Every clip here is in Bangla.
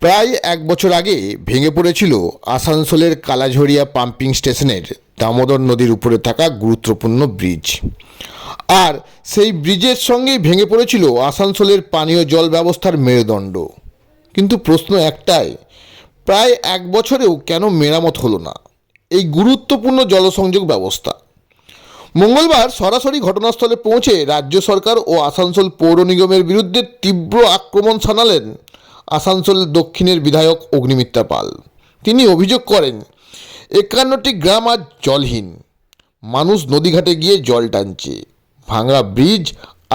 প্রায় এক বছর আগে ভেঙে পড়েছিল আসানসোলের কালাঝরিয়া পাম্পিং স্টেশনের দামোদর নদীর উপরে থাকা গুরুত্বপূর্ণ ব্রিজ। আর সেই ব্রিজের সঙ্গেই ভেঙে পড়েছিল আসানসোলের পানীয় জল ব্যবস্থার মেরুদণ্ড। কিন্তু প্রশ্ন একটাই, প্রায় এক বছরেও কেন মেরামত হলো না? এই গুরুত্বপূর্ণ জলসংযোগ ব্যবস্থা। মঙ্গলবার সরাসরি ঘটনাস্থলে পৌঁছে রাজ্য সরকার ও আসানসোল পৌর নিগমের বিরুদ্ধে তীব্র আক্রমণ শানালেন আসানসোল দক্ষিণের বিধায়ক অগ্নিমিত্রা পাল। তিনি অভিযোগ করেন, একান্নটি গ্রাম আজ জলহীন। মানুষ নদীঘাটে গিয়ে জল টানছে। ভাঙা ব্রিজ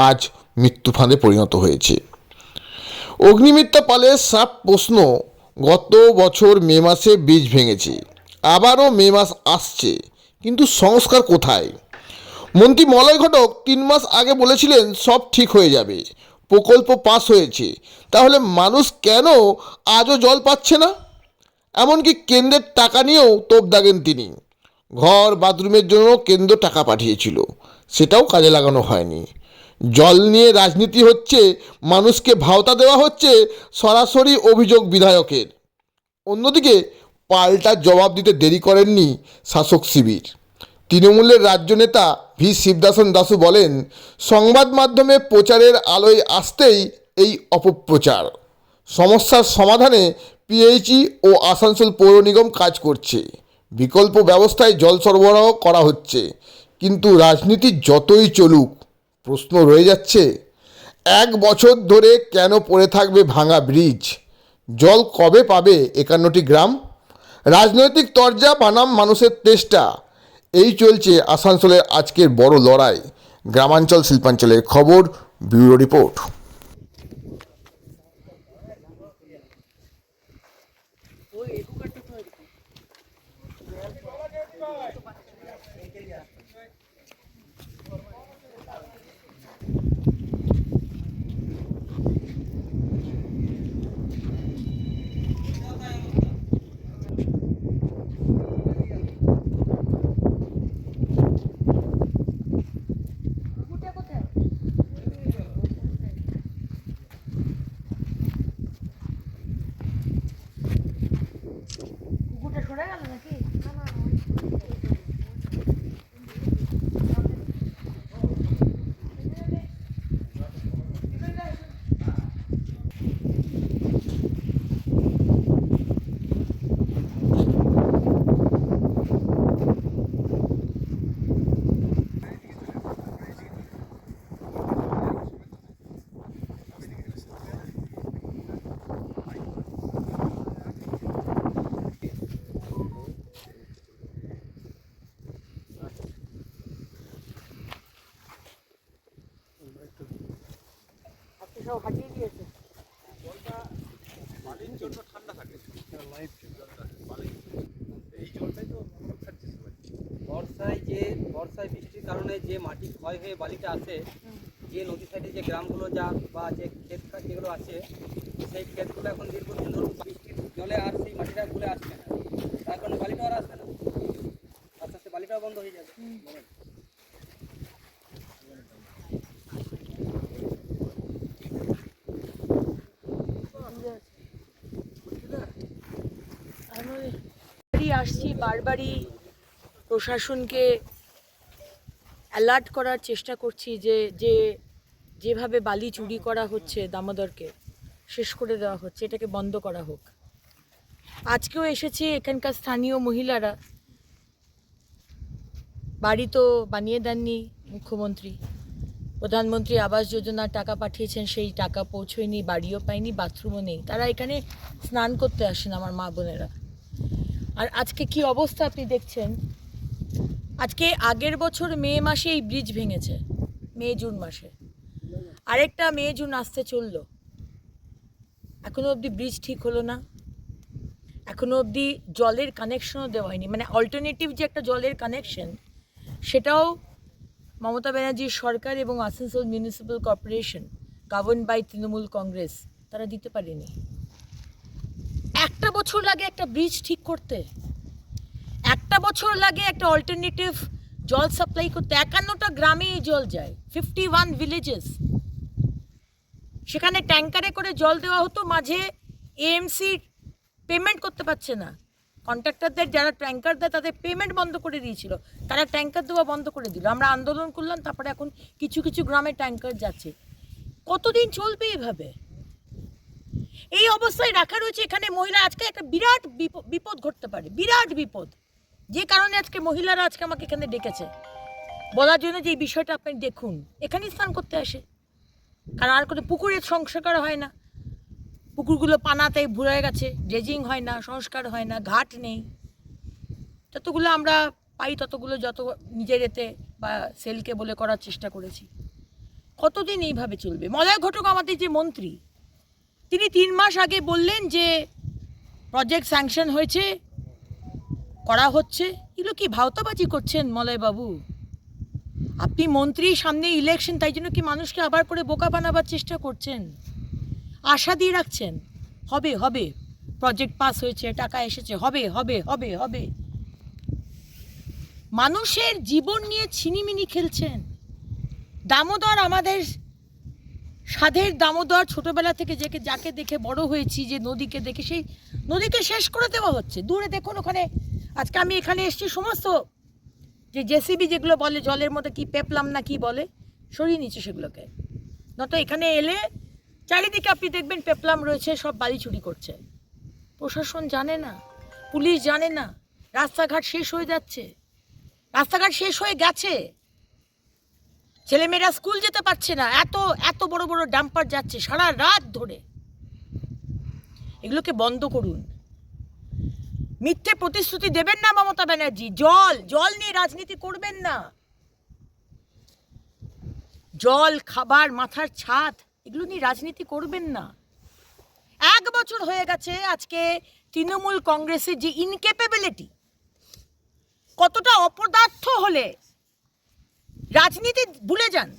আজ মৃত্যু ফাঁদে পরিণত হয়েছে। অগ্নিমিত্রা পালের সাপ প্রশ্ন, গত বছর মে মাসে বীজ ভেঙেছে। আবারও মে মাস আসছে, কিন্তু সংস্কার কোথায়? মন্ত্রী মলয় ঘটক তিন মাস আগে বলেছিলেন, সব ঠিক হয়ে যাবে। প্রকল্প পাস হয়েছে, তাহলে মানুষ কেন আজও জল পাচ্ছে না? এমনকি কেন্দ্রের টাকা নিয়েও তোপ দাগেন তিনি। ঘর, বাথরুমের জন্য কেন্দ্র টাকা পাঠিয়েছিল, সেটাও কাজে লাগানো হয়নি। জল নিয়ে রাজনীতি হচ্ছে, মানুষকে ভাওতা দেওয়া হচ্ছে সরাসরি অভিযোগ বিধায়কের। অন্যদিকে পাল্টা জবাব দিতে দেরি করেননি শাসক শিবির। তৃণমূলের রাজ্য নেতা ভি. শিবদাসন দাসু বলেন, সংবাদ মাধ্যমে প্রচারের আলোয় আসতেই এই অপপ্রচার। সমস্যার সমাধানে পিএইচই ও আসানসোল পৌর নিগম কাজ করছে। বিকল্প ব্যবস্থায় জল সরবরাহ করা হচ্ছে। কিন্তু রাজনীতি যতই চলুক, প্রশ্ন রয়ে যাচ্ছে, এক বছর ধরে কেন পড়ে থাকবে ভাঙা ব্রিজ? জল কবে পাবে একান্নটি গ্রাম? রাজনৈতিক তরজা বানাম মানুষের তেষ্টা। এই চলছে আসানসোলের আজকের বড় লড়াই। গ্রামাঞ্চল শিল্পাঞ্চলের খবর ব্যুরো রিপোর্ট কুকুরটা সরে গেল নাকি সব হাঁটিয়ে দিয়েছে। বর্ষায় যে বর্ষায় বৃষ্টির কারণে যে মাটি ক্ষয় হয়ে বালিটা আসে যে নদী সাইডে যে গ্রামগুলো যা বা যে ক্ষেত যেগুলো আছে সেই ক্ষেতগুলো এখন দীর্ঘদিন ধরুন বৃষ্টির জলে আর সেই মাটিটা ঘুরে আসবে না। তার কারণে বালিটাও আর আসবে না। আস্তে আস্তে বালিটাও বন্ধ হয়ে যাবে বারবারই আসছি বারবারই প্রশাসনকে অ্যালার্ট করার চেষ্টা করছি যে যে, যেভাবে বালি চুরি করা হচ্ছে দামোদরকে, শেষ করে দেওয়া হচ্ছে, এটাকে বন্ধ করা হোক। আজকেও এসেছে এখানকার স্থানীয় মহিলারা। বাড়ি তো বানিয়ে দেননি মুখ্যমন্ত্রী। প্রধানমন্ত্রী আবাস যোজনার টাকা পাঠিয়েছেন, সেই টাকা পৌঁছয়নি, বাড়িও পায়নি বাথরুমও নেই। তারা এখানে স্নান করতে আসেন আমার মা বোনেরা। আর আজকে কি অবস্থা আপনি দেখছেন? আজকে আগের বছর মে মাসে এই ব্রিজ ভেঙেছে, মে জুন মাসে। আরেকটা মে জুন আসতে চলল। এখনও অবধি ব্রিজ ঠিক হলো না। এখনও অবধি জলের কানেকশনও দেওয়া হয়নি। মানে অল্টারনেটিভ যে একটা জলের কানেকশন সেটাও মমতা ব্যানার্জির সরকার এবং Asansol municipal corporation govern by Trinamool Congress, তারা দিতে পারেনি। বছর লাগে একটা ব্রিজ ঠিক করতে। একটা বছর লাগে একটা অল্টারনেটিভ জল সাপ্লাই করতে। একান্নটা গ্রামে জল যায় ফিফটি ওয়ান ভিলেজেস সেখানে ট্যাঙ্কারে করে জল দেওয়া হতো, মাঝে এএমসি পেমেন্ট করতে পারছে না। কন্ট্রাক্টরদের যারা ট্যাঙ্কার দেয় তাদের পেমেন্ট বন্ধ করে দিয়েছিল। তারা ট্যাঙ্কার দেওয়া বন্ধ করে দিল। আমরা আন্দোলন করলাম, তারপরে এখন কিছু কিছু গ্রামে ট্যাঙ্কার যাচ্ছে। কতদিন চলবে এভাবে? এই অবস্থায় রাখা রয়েছে এখানে মহিলা। আজকে একটা বিরাট বিপ- বিপদ ঘটতে পারে, বিরাট বিপদ। যে কারণে আজকে মহিলারা আজকে আমাকে এখানে ডেকেছে। বলার জন্য যে এই বিষয়টা আপনি দেখুন, এখানেই স্নান করতে আসে। কারণ আর কোনো পুকুরের সংস্কার হয় না। পুকুরগুলো পানাতে ভরে গেছে ড্রেজিং হয় না, সংস্কার হয় না, ঘাট নেই। যতগুলো আমরা পাই ততগুলো যত নিজের এতে বা সেলকে বলে করার চেষ্টা করেছি। কতদিন এইভাবে চলবে? মলয় ঘটক আমাদের যে মন্ত্রী তিনি তিন মাস আগে বললেন যে প্রজেক্ট স্যাংশন হয়েছে, করা হচ্ছে। এগুলো কি ভাওতাবাজি করছেন মলয়বাবু? আপনি মন্ত্রী, সামনে ইলেকশন তাই জন্য কি মানুষকে আবার করে বোকা বানাবার চেষ্টা করছেন? আশা দিয়ে রাখছেন? হবে হবে। প্রজেক্ট পাস হয়েছে, টাকা এসেছে। হবে হবে হবে হবে। মানুষের জীবন নিয়ে ছিনিমিনি খেলছেন। দামোদর আমাদের সাধের দামোদর ছোটবেলা থেকে যাকে যাকে দেখে বড় হয়েছি, যে নদীকে দেখে সেই নদীকে শেষ করে দেওয়া হচ্ছে। দূরে দেখুন ওখানে। আজকে আমি এখানে এসেছি সমস্ত যে জেসিবি যেগুলো বলে, জলের মধ্যে কি পেপলাম না কি বলে, সরিয়ে নিচ্ছে সেগুলোকে। নত এখানে এলে চারিদিকে আপনি দেখবেন পেপলাম রয়েছে, সব বালি চুরি করছে। প্রশাসন জানে না, পুলিশ জানে না, রাস্তাঘাট শেষ হয়ে যাচ্ছে। রাস্তাঘাট শেষ হয়ে গেছে। ছেলেমেয়েরা স্কুল যেতে পারছে না। এত এত বড় বড় ডাম্পার যাচ্ছে সারা রাত ধরে। এগুলোকে বন্ধ করুন। মিথ্যে প্রতিশ্রুতি দেবেন না মমতা ব্যানার্জি। জল জল নিয়ে রাজনীতি করবেন না। জল, খাবার, মাথার ছাদ, এগুলো নিয়ে রাজনীতি করবেন না। এক বছর হয়ে গেছে আজকে তৃণমূল কংগ্রেসের যে ইনক্যাপেবিলিটি কতটা অপদার্থ হলে রাজনীতি ভুলে যান।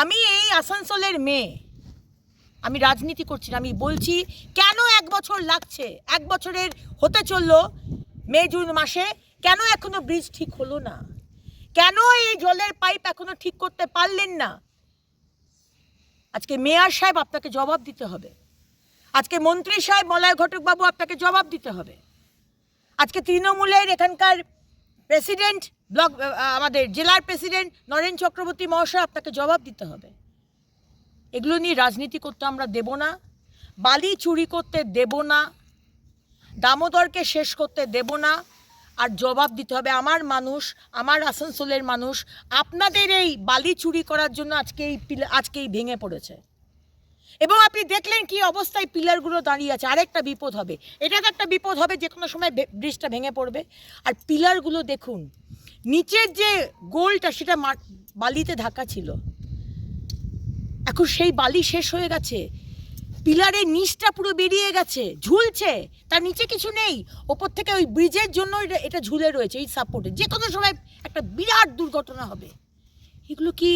আমি এই আসানসোলের মেয়ে। আমি রাজনীতি করছি না, আমি বলছি কেন এক বছর লাগছে, এক বছরের হতে চলল মে, জুন মাসে, কেন এখনও ব্রিজ ঠিক হলো না? কেন এই জলের পাইপ এখনও ঠিক করতে পারলেন না? আজকে মেয়ার সাহেব আপনাকে জবাব দিতে হবে। আজকে মন্ত্রী সাহেব, মলয় ঘটক বাবু আপনাকে জবাব দিতে হবে। আজকে তৃণমূলের এখানকার প্রেসিডেন্ট ব্লক আমাদের জেলার প্রেসিডেন্ট নরেন চক্রবর্তী মহাশয় আপনাকে জবাব দিতে হবে। এগুলো নিয়ে রাজনীতি করতে আমরা দেব না, বালি চুরি করতে দেব না, দামোদরকে শেষ করতে দেব না, আর জবাব দিতে হবে আমার মানুষ, আমার আসানসোলের মানুষ, আপনাদের এই বালি চুরি করার জন্য আজকে এই আজকে এই ভেঙে পড়েছে। এবং আপনি দেখলেন কি অবস্থায় পিলারগুলো দাঁড়িয়ে আছে, আরেকটা বিপদ হবে। এটা তো একটা বিপদ হবে যে কোনো সময় ব্রিজটা ভেঙে পড়বে। আর পিলারগুলো দেখুন নিচের যে গোলটা, সেটা বালিতে ঢাকা ছিল। এখন সেই বালি শেষ হয়ে গেছে। পিলারের নিচটা পুরো বেরিয়ে গেছে, ঝুলছে। তার নিচে কিছু নেই। ওপর থেকে ওই ব্রিজের জন্য এটা ঝুলে রয়েছে, এই সাপোর্টে যে কোনো সময় একটা বিরাট দুর্ঘটনা হবে। এগুলো কি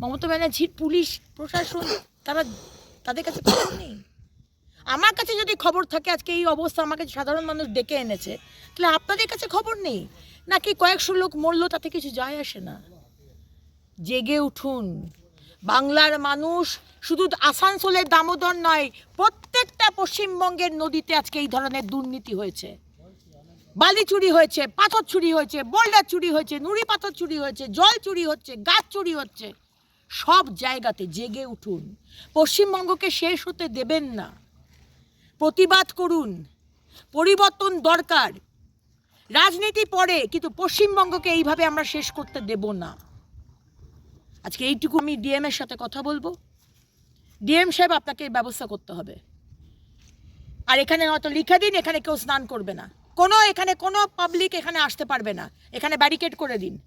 মমতা ব্যানার্জির পুলিশ, প্রশাসন, তারা তাদের কাছে খবর নেই? আমার কাছে যদি খবর থাকে, আজকে এই অবস্থা আমাকে সাধারণ মানুষ ডেকে এনেছে, তাহলে আপনাদের কাছে খবর নেই? নাকি কয়েকশো লোক মরলো তাতে কিছু যায় আসে না? জেগে উঠুন। বাংলার মানুষ শুধু আসানসোলের দামোদর নয়, প্রত্যেকটা পশ্চিমবঙ্গের নদীতে আজকে এই ধরনের দুর্নীতি হয়েছে। বালি চুরি হয়েছে, পাথর চুরি হয়েছে, বোল্ডার চুরি হয়েছে, নুড়ি পাথর চুরি হয়েছে, জল চুরি হচ্ছে, গাছ চুরি হচ্ছে। সব জায়গাতে জেগে উঠুন। পশ্চিমবঙ্গকে শেষ হতে দেবেন না। প্রতিবাদ করুন। পরিবর্তন দরকার। রাজনীতি পরে কিন্তু পশ্চিমবঙ্গকে এইভাবে আমরা শেষ করতে দেব না। আজকে এইটুকু আমি ডিএম এর সাথে কথা বলব। ডিএম সাহেব আপনাকে ব্যবস্থা করতে হবে। আর এখানে হয়তো লিখে দিন, এখানে কেউ স্নান করবে না। কোনো, এখানে কোনো পাবলিক এখানে আসতে পারবে না। এখানে ব্যারিকেড করে দিন।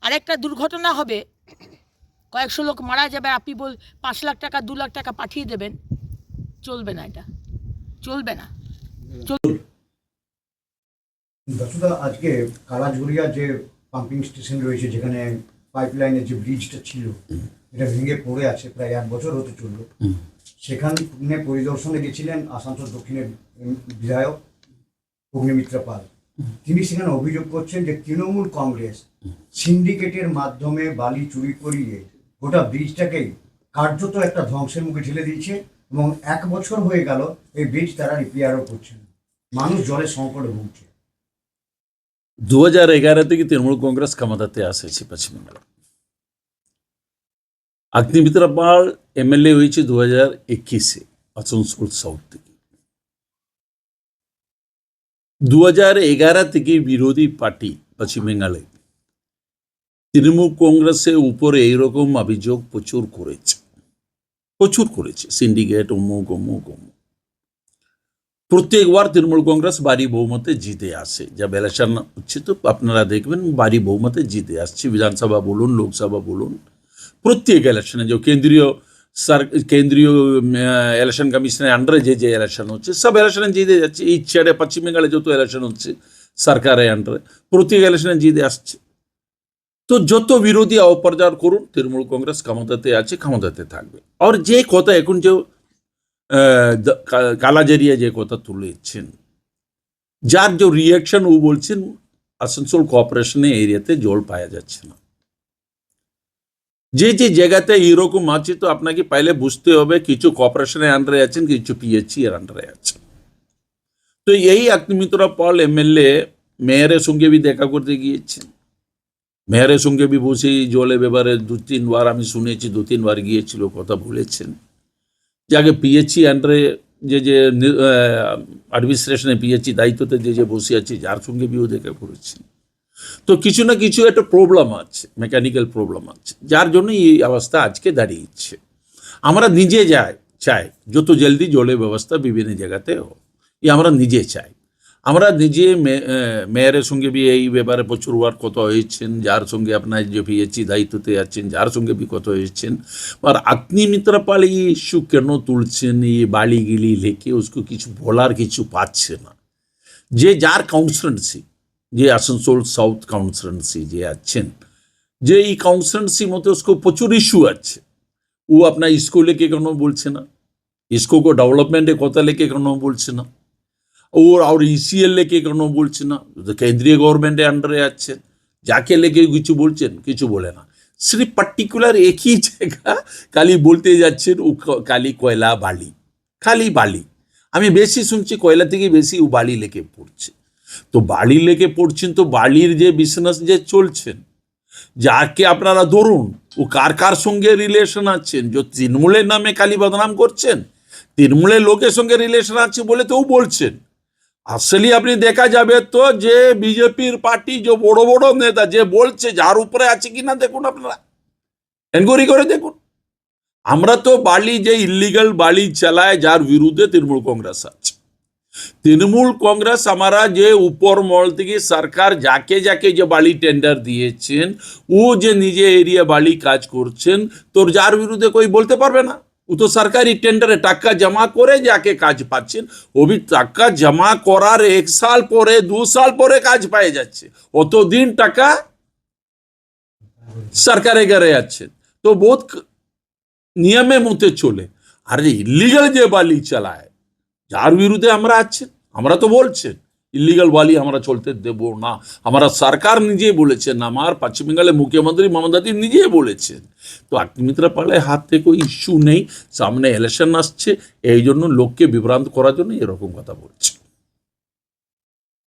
আরেকটা দুর্ঘটনা হবে। কয়েকশো লোক মারা যাবে, আপনি বল, পাঁচ লাখ টাকা, দু লাখ টাকা পাঠিয়ে দেবেন। চলবে না এটা। চলবে না। দশটা আজকে কালাঝুরিয়া যে পাম্পিং স্টেশন রয়েছে যেখানে পাইপ লাইনের যে ব্রিজটা ছিল এটা ভেঙে পড়ে আছে প্রায় এক বছর হতে চলল। সেখানে পরিদর্শনে গেছিলেন আসানসোল দক্ষিণের বিধায়ক অগ্নিমিত্রা পাল। তিনি সেখানে অভিযোগ করছেন যে তৃণমূল কংগ্রেস সিন্ডিকেটের মাধ্যমে বালি চুরি করিয়ে গোটা ব্রিজটাকেই কার্যত একটা ধ্বংসের মুখে ঠেলে দিয়েছে এবং এক বছর হয়ে গেল এই ব্রিজ তারা রিপেয়ারও করছে না। মানুষ জলের সংকটে ভুগছে। দু হাজার এগারো থেকে তৃণমূল কংগ্রেস ক্ষমতাতে আসেছে পশ্চিমবাংলা অগ্নিমিত্রা পাল এমএলএ হয়েছে দু হাজার একুশে আসানসোল সাউথ থেকে। দু হাজার এগারো থেকে বিরোধী পার্টি পশ্চিমবঙ্গালে তৃণমূল কংগ্রেসের উপরে এইরকম অভিযোগ প্রচুর করেছে। প্রচুর করেছে। সিন্ডিকেট অমুক অমুক অমুক প্রত্যেকবার তৃণমূল কংগ্রেস বাড়ি বহুমতে জিতে আসে যা ইলেকশন হচ্ছে তো আপনারা দেখবেন বাড়ি বহুমতে জিতে আসছে বিধানসভা বলুন লোকসভা বলুন প্রত্যেক ইলেকশনে যে কেন্দ্রীয় সর কেন্দ্রীয় ইলেকশন কমিশনের আন্ডারে যে যে ইলেকশন হচ্ছে সব ইলেকশনে জিতে যাচ্ছে এই ছেড়ে পশ্চিম বেঙ্গলে যত ইলেকশন হচ্ছে সরকারের আন্ডারে প্রত্যেক ইলেকশনে জিতে আসছে তো যত বিরোধী অপপ্রচার করুন তৃণমূল কংগ্রেস ক্ষমতাতে আছে ক্ষমতাতে থাকবে আর যে কথা এখন যে আহ, দ- কা- কালাজারিয়া যে কথা তুলে তুলেছেন, যার যে রিয়াকশন ও বলছেন, আসানসোল কর্পোরেশনে এরিয়াতে জল পাওয়া যাচ্ছে না। যে যে জায়গাতে এরকম আছে, তো আপনাকে পাইলে বুঝতে হবে, কিছু কর্পোরেশনের আন্ডারে আছেন, কিছু পিএইচি এর আন্ডারে আছে তো এই অগ্নিমিত্রা পল এমএলএ মেয়রের সঙ্গে বি দেখা করতে গিয়েছেন। মেয়রের সঙ্গে বি বসে জলে ব্যাপারে দু তিনবার আমি শুনেছি দু তিনবার গিয়েছিল, কথা বলেছেন। যাকে পিএইচি আন্ডারে যে যে অ্যাডমিনিস্ট্রেশনে পিএইচি দায়িত্বতে যে যে বসে আছে যার সঙ্গে বিও দেখা করেছি তো কিছু না কিছু একটা প্রবলেম আছে মেকানিক্যাল প্রবলেম আছে যার জন্য এই অবস্থা আজকে দাঁড়িয়েছে আমরা নিজে যাই চাই যত জলদি জলের ব্যবস্থা বিভিন্ন জায়গাতে হোক এই আমরা নিজে চাই আমরা নিজে মেয়রের সঙ্গে বি এই ব্যাপারে প্রচুর প্রচুরবার কথা হয়েছেন, যার সঙ্গে আপনার যে পিএচি দায়িত্বতে আছেন, যার সঙ্গে বি কথা হয়েছেন। আর আত্মীয় মিত্রপাল এই ইস্যু কেন তুলছেন, এই বালিগিলি লেখে উসকো কিছু বলার কিছু পাচ্ছে না। যে যার কাউন্সিলেন্সি যে আসানসোল সাউথ কাউন্সিলেন্সি যে আছেন, যে এই কাউন্সিলেন্সি মতো উসকো প্রচুর ইস্যু আছে। ও আপনার স্কুলে কে কেন বলছে না? স্কুলকে ডেভেলপমেন্টে কথা লেখে কেন বলছে না? ওর আর ইসিএল লেকে কেন বলছে না কেন্দ্রীয় গভর্নমেন্টের আন্ডারে আছে যাকে লেগে কিছু বলছেন কিছু বলে না সির্ফ পার্টিকুলার একই জায়গা খালি বলতে যাচ্ছেন ও ক- খালি কয়লা বালি খালি বালি আমি বেশি শুনছি কয়লা থেকে বেশি ও বালি লেকে পড়ছে তো বালি লেকে পড়ছেন তো বালির যে বিজনেস যে চলছেন যাকে আপনারা ধরুন ও কার কার সঙ্গে রিলেশন আছেন যে তৃণমূলের নামে খালি বদনাম করছেন তৃণমূলের লোকের সঙ্গে রিলেশন আছে বলে তো বলছেন আসলে আপনি দেখা যাবে তো যে বিজেপির পার্টি যে বড় বড় নেতা যে বলছে যার উপরে আছে কিনা দেখুন আপনারা। এনকোয়ারি করে দেখুন। আমরা তো বালি যে ইলিগাল বালি চালায়, যার বিরুদ্ধে তৃণমূল কংগ্রেস আছে। তৃণমূল কংগ্রেস আমরা যে উপর মল থেকে সরকার যাকে যাকে যে বালি টেন্ডার দিয়েছেন, ও যে নিজে এরিয়া বালি কাজ করছেন, তোর যার বিরুদ্ধে কই বলতে পারবে না। ও তো সরকারি টেন্ডারে টাকা জমা করে যাকে কাজ পাচ্ছেন ও বি টাকা জমা করার এক সাল পরে, দু সাল পরে কাজ পেয়ে যাচ্ছে। অতদিন টাকা সরকারে গেড়ে যাচ্ছেন তো বহুত ক- নিয়মের মধ্যে চলে। আর ইলিগাল যে বালি চালায়, যার বিরুদ্ধে আমরা আছেন আমরা তো বলছেন। ইলিগাল বালি আমরা চলতে দেব না আমরা সরকার নিজেই বলেছেন আমার পশ্চিম বেঙ্গলের মুখ্যমন্ত্রী মমতা দি নিজেই বলেছেন তো অগ্নিমিত্রা পালে হাতে থেকে ইস্যু নেই সামনে ইলেকশন আসছে এই জন্য লোককে বিভ্রান্ত করার জন্য এরকম কথা বলছে